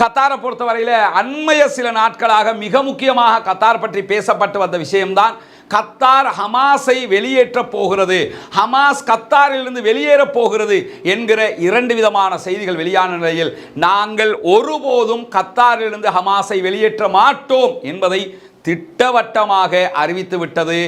கத்தாரை பொறுத்தவரையில் அண்மைய சில நாட்களாக மிக முக்கியமாக கத்தார் பற்றி பேசப்பட்டு வந்த விஷயம்தான் கத்தார் ஹமாஸை வெளியேற்றப் போகிறது. ஹமாஸ் கத்தாரிலிருந்து வெளியேறப் போகிறது என்கிற இரண்டு விதமான செய்திகள் வெளியான நிலையில் நாங்கள் ஒருபோதும் கத்தாரிலிருந்து ஹமாஸை வெளியேற்ற மாட்டோம் என்பதை திட்டவட்டமாக அறிவித்துவிட்டது.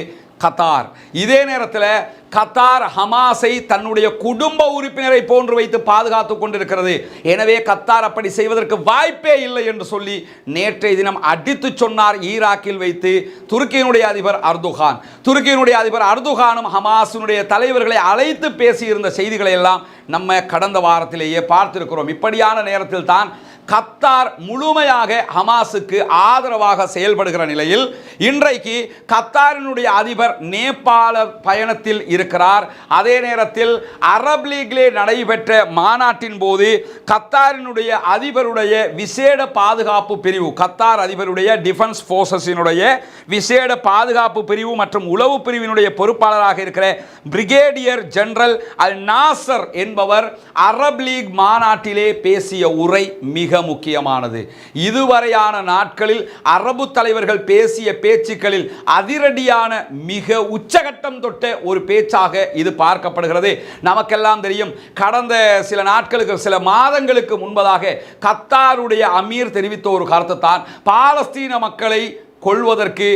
கத்தார். இதே நேரத்தில் கத்தார் ஹமாஸை தன்னுடைய குடும்ப உறுப்பினரை போன்று வைத்து பாதுகாத்து கொண்டிருக்கிறது. எனவே கத்தார் அப்படி செய்வதற்கு வாய்ப்பே இல்லை என்று சொல்லி நேற்றைய தினம் அடித்து சொன்னார் ஈராக்கில் வைத்து துருக்கியினுடைய அதிபர் அர்துகான். துருக்கியினுடைய அதிபர் அர்துகானும் ஹமாஸினுடைய தலைவர்களை அழைத்து பேசியிருந்த செய்திகளை எல்லாம் நம்ம கடந்த வாரத்திலேயே பார்த்திருக்கிறோம். இப்படியான நேரத்தில் தான் கத்தார் முழுமையாக ஹமாஸுக்கு ஆதரவாக செயல்படுகிற நிலையில் இன்றைக்கு கத்தாரினுடைய அதிபர் நேபாள பயணத்தில் இருக்கிறார். அதே நேரத்தில் அரப் லீக்லே நடைபெற்ற மாநாட்டின் போது கத்தாரினுடைய அதிபருடைய விசேட பாதுகாப்பு பிரிவு கத்தார் அதிபருடைய டிஃபென்ஸ் ஃபோர்ஸஸினுடைய விசேட பாதுகாப்பு பிரிவு மற்றும் உளவு பிரிவினுடைய பொறுப்பாளராக இருக்கிற பிரிகேடியர் ஜெனரல் அல் நாசர் என்பவர் அரப் லீக் மாநாட்டிலே பேசிய உரை மிக மிக முக்கியமானது. இதுவரையான நாட்களில் அரபு தலைவர்கள் பேசிய பேச்சுக்களில் அதிரடியான மிக உச்சகட்டம் தொட்ட ஒரு பேச்சாக இது பார்க்கப்படுகிறது. நமக்கெல்லாம் தெரியும் கடந்த சில நாட்களுக்கு சில மாதங்களுக்கு முன்பதாக கத்தாருடைய அமீர் தெரிவித்த ஒரு கருத்தை தான் பாலஸ்தீன மக்களை கொள்வதற்கு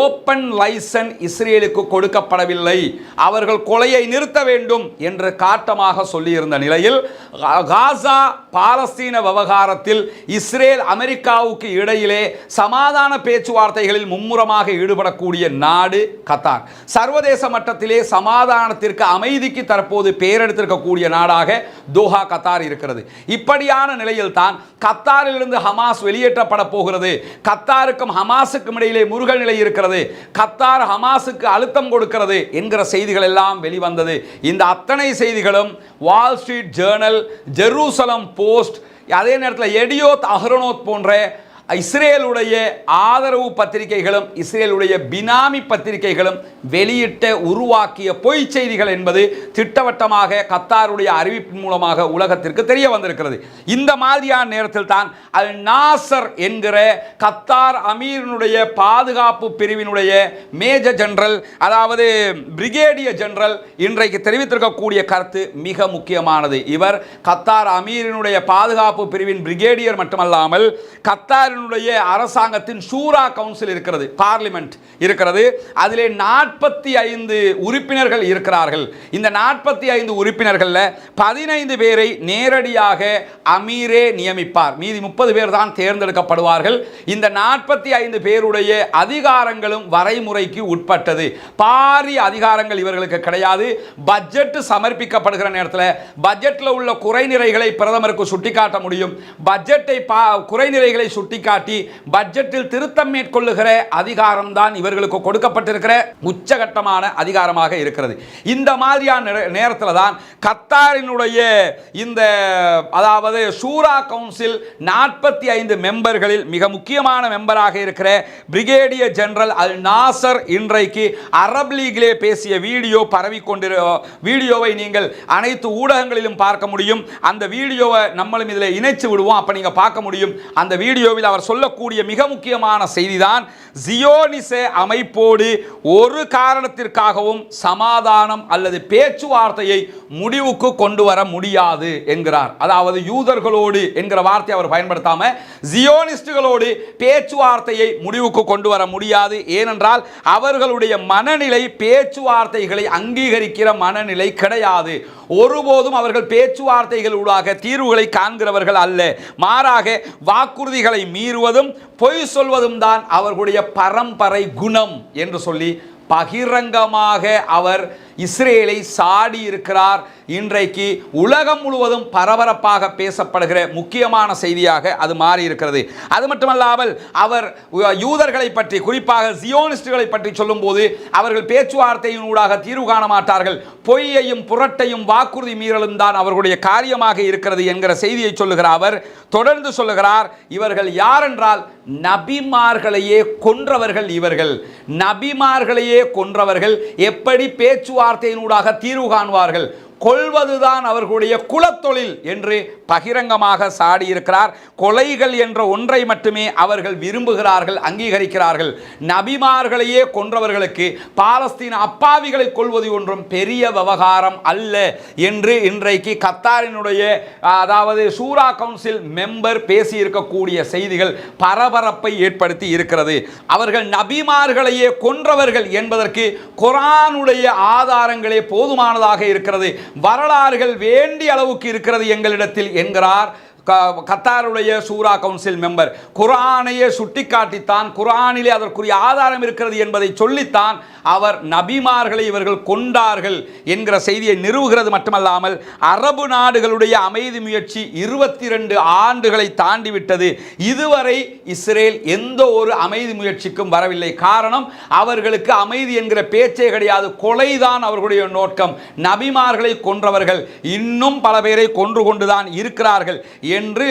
ஓப்பன் லைசன் இஸ்ரேலுக்கு கொடுக்கப்படவில்லை. அவர்கள் கொலையை நிறுத்த வேண்டும் என்று காட்டமாக சொல்லியிருந்த நிலையில் காசா பாலஸ்தீன விவகாரத்தில் இஸ்ரேல் அமெரிக்காவுக்கு இடையிலே சமாதான பேச்சுவார்த்தைகளில் மும்முரமாக ஈடுபடக்கூடிய நாடு கத்தார். சர்வதேச மட்டத்திலே சமாதானத்திற்கு அமைதிக்கு தற்போது பேரெடுத்திருக்கக்கூடிய நாடாக தோஹா கத்தார் இருக்கிறது. இப்படியான நிலையில் தான் கத்தாரிலிருந்து ஹமாஸ் வெளியேற்றப்பட போகிறது. கத்தாருக்கும் ஹமாஸுக்கும் இடையிலே முருகல் நிலை இருக்கிறது. கத்தார் ஹமாஸுக்கு அழுத்தம் கொடுக்கிறது என்கிற செய்திகள் எல்லாம் வெளிவந்தது. இந்த அத்தனை செய்திகளும் Wall Street Journal Jerusalem Post அதே நேரத்தில் எடியோத் அஹ்ரனோத் போன்ற இஸ்ரேலுடைய ஆதரவு பத்திரிகைகளும் இஸ்ரேலுடைய பினாமி பத்திரிகைகளும் வெளியிட்ட உருவாக்கிய பொய் செய்திகள் என்பது திட்டவட்டமாக கத்தாருடைய அறிவிப்பின் மூலமாக உலகத்திற்கு தெரிய வந்திருக்கிறது. இந்த மாதிரியான நேரத்தில் தான் அல் நாசர் என்கிற கத்தார் அமீரினுடைய பாதுகாப்பு பிரிவினுடைய மேஜர் ஜெனரல் அதாவது பிரிகேடியர் ஜெனரல் இன்றைக்கு தெரிவித்திருக்கக்கூடிய கருத்து மிக முக்கியமானது. இவர் கத்தார் அமீரினுடைய பாதுகாப்பு பிரிவின் பிரிகேடியர் மட்டுமல்லாமல் கத்தார் இஸ்ரேலினுடைய அரசாங்கத்தின் ஷூரா கவுன்சில் இருக்கிறது பார்லிமெண்ட் இருக்கிறது. அதிலே நாற்பத்தி ஐந்து உறுப்பினர்கள் இருக்கிறார்கள். இந்த நாற்பத்தி ஐந்து உறுப்பினர்களில் பதினைந்து பேரை நேரடியாக அமீரே நியமிப்பார். மீதி முப்பது பேர் தான் தேர்ந்தெடுக்கப்படுவார்கள். இந்த நாற்பத்தி ஐந்து பேருடைய அதிகாரங்களும் வரைமுறைக்கு உட்பட்டது. பாரிய அதிகாரங்கள் இவர்களுக்கு கிடையாது. பட்ஜெட் சமர்ப்பிக்கப்படுகிற நேரத்தில் பட்ஜெட்டில் உள்ள குறைநிறைகளை பிரதமருக்கு சுட்டிக்காட்ட முடியும். பட்ஜெட்டை பா குறைநிறைகளை சுட்டி சுட்டிக்காட்டி பட்ஜெட்டில் திருத்தம் மேற்கொள்ளுகிற அதிகாரம்தான் இவர்களுக்கு கொடுக்கப்பட்டிருக்கிற உச்சகட்டமான அதிகாரமாக இருக்கிறது. இந்த மாதிரியான நேரத்தில் தான் கத்தாரினுடைய இந்த அதாவது சூரா கவுன்சில் நாற்பத்தி ஐந்து மெம்பர்களில் மிக முக்கியமான மெம்பராக இருக்கிற பிரிகேடியர் ஜெனரல் அல் நாசர் இன்றைக்கு அரப் லீகிலே பேசிய வீடியோ பரவி கொண்டிரு வீடியோவை நீங்கள் அனைத்து ஊடகங்களிலும் பார்க்க முடியும். அந்த வீடியோவை நம்மளும் இதில் இணைச்சு விடுவோம். அப்போ நீங்கள் பார்க்க முடியும். அந்த வீடியோவில் அவர் சொல்லக்கூடிய மிக முக்கியமான செய்திதான் ஜியோனிச அமைப்போடு ஒரு காரணத்திற்காகவும் சமாதானம் அல்லது பேச்சுவார்த்தையை முடிவுக்கு கொண்டு வர முடியாது என்கிறார். அதாவது யூதர்களோடு என்கிற வார்த்தையை அவர் பயன்படுத்தாம ஜியோனிஸ்டுகளோடு பேச்சுவார்த்தையை முடிவுக்கு கொண்டு வர முடியாது. ஏனென்றால் அவர்களுடைய மனநிலை பேச்சுவார்த்தைகளை அங்கீகரிக்கிற மனநிலை கிடையாது. ஒருபோதும் அவர்கள் பேச்சுவார்த்தைகளூடாக தீர்வுகளை காண்கிறவர்கள் அல்ல. மாறாக வாக்குறுதிகளை மீறுவதும் பொய் சொல்வதும் தான் அவர்களுடைய பரம்பரை குணம் என்று சொல்லி பகிரங்கமாக அவர் இஸ்ரேலை சாடி இருக்கிறார். இன்றைக்கு உலகம் முழுவதும் பரபரப்பாக பேசப்படுகிற முக்கியமான செய்தியாக அது மாறி இருக்கிறது. அது மட்டுமல்லாமல் அவர் யூதர்களை பற்றி குறிப்பாக சியோனிஸ்டுகளை பற்றி சொல்லும்போது அவர்கள் பேச்சுவார்த்தையினூடாக தீர்வு காண மாட்டார்கள். பொய்யையும் புரட்டையும் வாக்குறுதி மீறலும் தான் அவர்களுடைய காரியமாக இருக்கிறது என்கிற செய்தியை சொல்லுகிற அவர் தொடர்ந்து சொல்லுகிறார். இவர்கள் யாரென்றால் நபிமார்களையே கொன்றவர்கள் இவர்கள். நபிமார்களையே கொன்றவர்கள் எப்படி பேச்சுவார்த்தையினூடாக தீர்வு காண்பார்கள் கொள்வதுதான் அவர்களுடைய குலத்தொழில் என்று பகிரங்கமாக சாடியிருக்கிறார். கொலைகள் என்ற ஒன்றை மட்டுமே அவர்கள் விரும்புகிறார்கள் அங்கீகரிக்கிறார்கள். நபிமார்களையே கொன்றவர்களுக்கு பாலஸ்தீன அப்பாவிகளை கொள்வது ஒன்றும் பெரிய விவகாரம் அல்ல என்று இன்றைக்கு கத்தாரினுடைய அதாவது சூரா கவுன்சில் மெம்பர் பேசியிருக்கக்கூடிய செய்திகள் பரபரப்பை ஏற்படுத்தி இருக்கிறது. அவர்கள் நபிமார்களையே கொன்றவர்கள் என்பதற்கு குரானுடைய ஆதாரங்களே போதுமானதாக இருக்கிறது. வரலாறுகள் வேண்டிய அளவுக்கு இருக்கிறது எங்களிடத்தில் என்கிறார் கத்தாருடைய சூரா கவுன்சில் மெம்பர். குரானையே சுட்டிக்காட்டித்தான் குரானிலே அதற்குரிய ஆதாரம் இருக்கிறது என்பதை சொல்லித்தான் அவர் நபிமார்களை இவர்கள் கொண்டார்கள் என்கிற செய்தியை நிறுவுகிறது மட்டுமல்லாமல் அரபு நாடுகளுடைய அமைதி முயற்சி இருபத்தி ரெண்டு ஆண்டுகளை தாண்டி விட்டது இதுவரை இஸ்ரேல் எந்த ஒரு அமைதி முயற்சிக்கும் வரவில்லை. காரணம் அவர்களுக்கு அமைதி என்கிற பேச்சே கிடையாது. கொலைதான் அவர்களுடைய நோக்கம். நபிமார்களை கொன்றவர்கள் இன்னும் பல பேரை கொன்று கொண்டுதான் இருக்கிறார்கள். என்று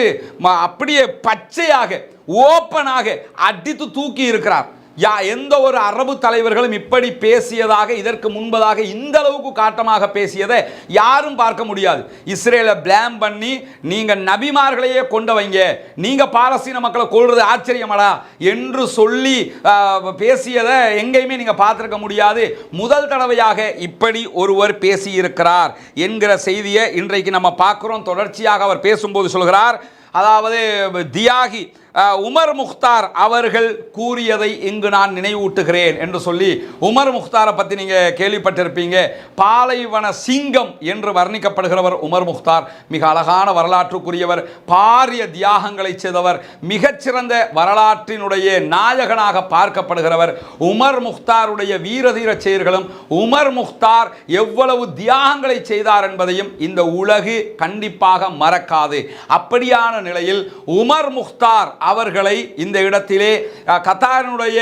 அப்படியே பச்சையாக ஓப்பனாக அடித்து தூக்கி இருக்கிறார். யா எந்த ஒரு அரபு தலைவர்களும் இப்படி பேசியதாக இதற்கு முன்பதாக இந்த அளவுக்கு காட்டமாக பேசியதை யாரும் பார்க்க முடியாது. இஸ்ரேலை பிளாம் பண்ணி நீங்கள் நபிமார்களையே கொண்டு வைங்க. நீங்க பாலஸ்தீன மக்களை கொள்வது ஆச்சரியமடா என்று சொல்லி பேசியதை எங்கேயுமே நீங்கள் பார்த்துருக்க முடியாது. முதல் தடவையாக இப்படி ஒருவர் பேசியிருக்கிறார் என்கிற செய்தியை இன்றைக்கு நம்ம பார்க்குறோம். தொடர்ச்சியாக அவர் பேசும்போது சொல்கிறார். அதாவது தியாகி உமர் முக்தார் அவர்கள் கூறியதை இங்கு நான் நினைவூட்டுகிறேன் என்று சொல்லி உமர் முக்தாரை பற்றி நீங்கள் கேள்விப்பட்டிருப்பீங்க. பாலைவன சிங்கம் என்று வர்ணிக்கப்படுகிறவர் உமர் முக்தார். மிக அழகான வரலாற்றுக்குரியவர் பாரிய தியாகங்களை செய்தவர் மிகச்சிறந்த வரலாற்றினுடைய நாயகனாக பார்க்கப்படுகிறவர் உமர் முக்தாருடைய வீரதீர செயல்களும் உமர் முக்தார் எவ்வளவு தியாகங்களை செய்தார் என்பதையும் இந்த உலகு கண்டிப்பாக மறக்காது. அப்படியான நிலையில் உமர் முக்தார் அவர்களை இந்த இடத்திலே கத்தாரினுடைய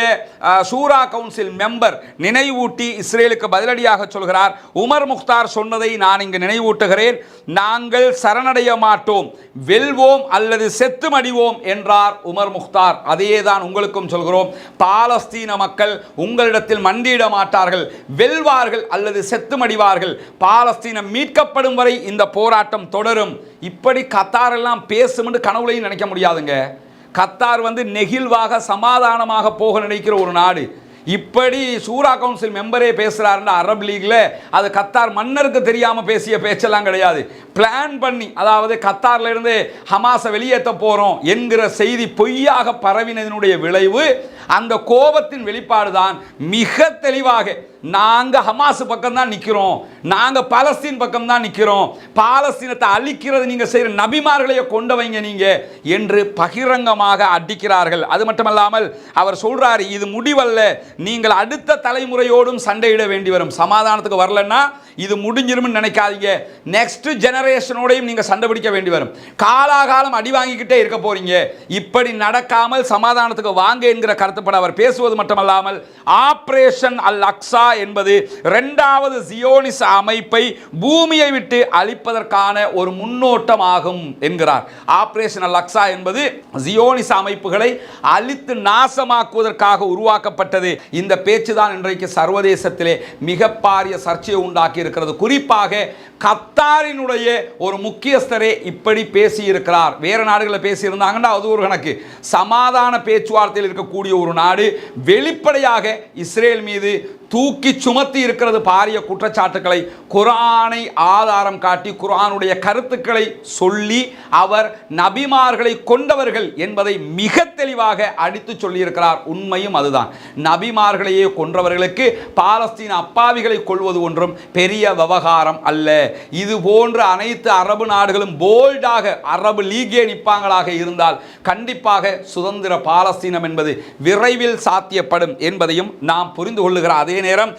சூரா கவுன்சில் மெம்பர் நினைவூட்டி இஸ்ரேலுக்கு பதிலடியாக சொல்கிறார். உமர் முக்தார் சொன்னதை நான் இங்கு நினைவூட்டுகிறேன். நாங்கள் சரணடைய மாட்டோம். வெல்வோம் அல்லது செத்து மடிவோம் என்றார் உமர் முக்தார். அதையே தான் உங்களுக்கும் சொல்கிறோம். பாலஸ்தீன மக்கள் உங்களிடத்தில் மண்டியிட மாட்டார்கள். வெல்வார்கள் அல்லது செத்து மடிவார்கள் பாலஸ்தீனம் மீட்கப்படும் வரை இந்த போராட்டம் தொடரும். இப்படி கத்தாரெல்லாம் பேசும்னு கனவுலையும் நினைக்க முடியாதுங்க. கத்தார் வந்து நெகிழ்வாக சமாதானமாக போக நினைக்கிற ஒரு நாடு. இப்படி சூரா கவுன்சில் மெம்பரே பேசுகிறாருன்னு அரப் லீக்ல அது கத்தார் மன்னருக்கு தெரியாமல் பேசிய பேச்செல்லாம் கிடையாது. பிளான் பண்ணி அதாவது கத்தார்லேருந்து ஹமாஸை வெளியேற்ற போகிறோம் என்கிற செய்தி பொய்யாக பரவினதனுடைய விளைவு அந்த கோபத்தின் வெளிப்பாடு தான் மிக தெளிவாக நாங்கள் ஹமாஸ் பக்கம் தான் நாங்கள் நாங்க பாலஸ்தீன் பக்கம் தான் பாலஸ்தீனத்தை அழிக்கிறது நீங்கள் செய்கிற நபிமார்களையே கொண்டு வைங்க நீங்கள் என்று பகிரங்கமாக அடிக்கிறார்கள். அது மட்டுமல்லாமல் அவர் சொல்கிறார் இது முடிவல்ல நீங்கள் அடுத்த தலைமுறையோடும் சண்டையிட வேண்டி வரும். சமாதானத்துக்கு வரலன்னா இது முடிஞ்சிரும்னு நினைக்காதீங்க. நெக்ஸ்ட் ஜெனரேஷனோடையும் நீங்கள் சண்டை பிடிக்க வேண்டி வரும். காலாகாலம் அடி வாங்கிக்கிட்டே இருக்க போறீங்க. இப்படி நடக்காமல் சமாதானத்துக்கு வாங்க என்கிற கருத்துப்பட அவர் பேசுவது மட்டுமல்லாமல் ஆப்ரேஷன் அல் அக்ஸா என்பது இரண்டாவது ஜியோனிச அமைப்பை பூமியை விட்டு அழிப்பதற்கான ஒரு முன்னோட்டமாகும் என்கிறார். ஆப்ரேஷன் அல் அக்ஸா என்பது ஜியோனிச அமைப்புகளை அழித்து நாசமாக்குவதற்காக உருவாக்கப்பட்டது. இந்த பேச்சுதான் இன்றைக்கு சர்வதேசத்திலே மிக பாரிய சர்ச்சையை உண்டாக்கி இருக்கிறது குறிப்பாக கத்தாரினுடைய ஒரு முக்கியஸ்தரே இப்படி பேசியிருக்கிறார். வேறு நாடுகளில் பேசியிருந்தாங்கன்னா அது ஒரு கணக்கு. சமாதான பேச்சுவார்த்தையில் இருக்கக்கூடிய ஒரு நாடு வெளிப்படையாக இஸ்ரேல் மீது தூக்கி சுமத்தி இருக்கிறது பாரிய குற்றச்சாட்டுக்களை குரானை ஆதாரம் காட்டி குரானுடைய கருத்துக்களை சொல்லி அவர் நபிமார்களை கொண்டவர்கள் என்பதை மிக தெளிவாக அடித்து சொல்லியிருக்கிறார். உண்மையும் அதுதான். நபிமார்களையே கொன்றவர்களுக்கு பாலஸ்தீன அப்பாவிகளை கொள்வது ஒன்றும் பெரிய விவகாரம் அல்ல. இது போன்ற அனைத்து அரபு நாடுகளும் போல்டாக அரபு லீகே நிற்பாங்களாக இருந்தால் கண்டிப்பாக சுதந்திர பாலஸ்தீனம் என்பது விரைவில் சாத்தியப்படும் என்பதையும் நாம் புரிந்து கொள்ளுகிற அதே நேரம்